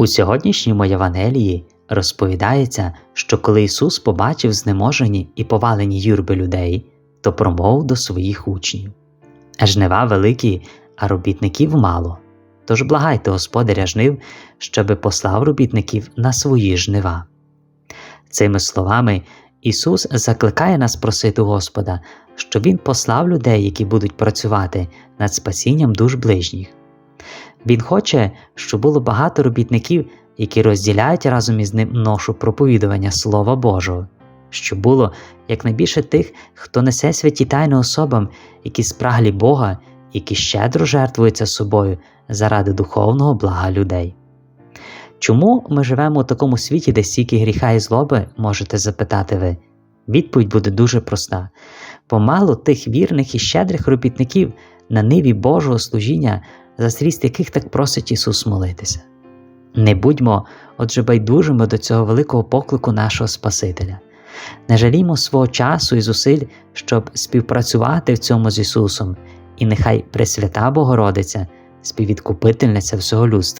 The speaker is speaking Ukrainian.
У сьогоднішньому Євангелії розповідається, що коли Ісус побачив знеможені і повалені юрби людей, то промовив до своїх учнів Жнива великі, а робітників мало. Тож благайте Господаря жнив, щоби послав робітників на свої жнива. Цими словами Ісус закликає нас просити Господа, щоб Він послав людей, які будуть працювати над спасінням душ ближніх. Він хоче, щоб було багато робітників, які розділяють разом із ним ношу проповідування Слова Божого, щоб було якнайбільше тих, хто несе святі тайни особам, які спраглі Бога, які щедро жертвуються собою заради духовного блага людей. Чому ми живемо у такому світі, де стільки гріха і злоби, можете запитати ви? Відповідь буде дуже проста: помалу тих вірних і щедрих робітників на ниві Божого служіння, за зріст яких так просить Ісус молитися. Не будьмо, отже, байдужими до цього великого поклику нашого Спасителя. Не жалімо свого часу і зусиль, щоб співпрацювати в цьому з Ісусом, і нехай Пресвята Богородиця, співвідкупительниця всього людства,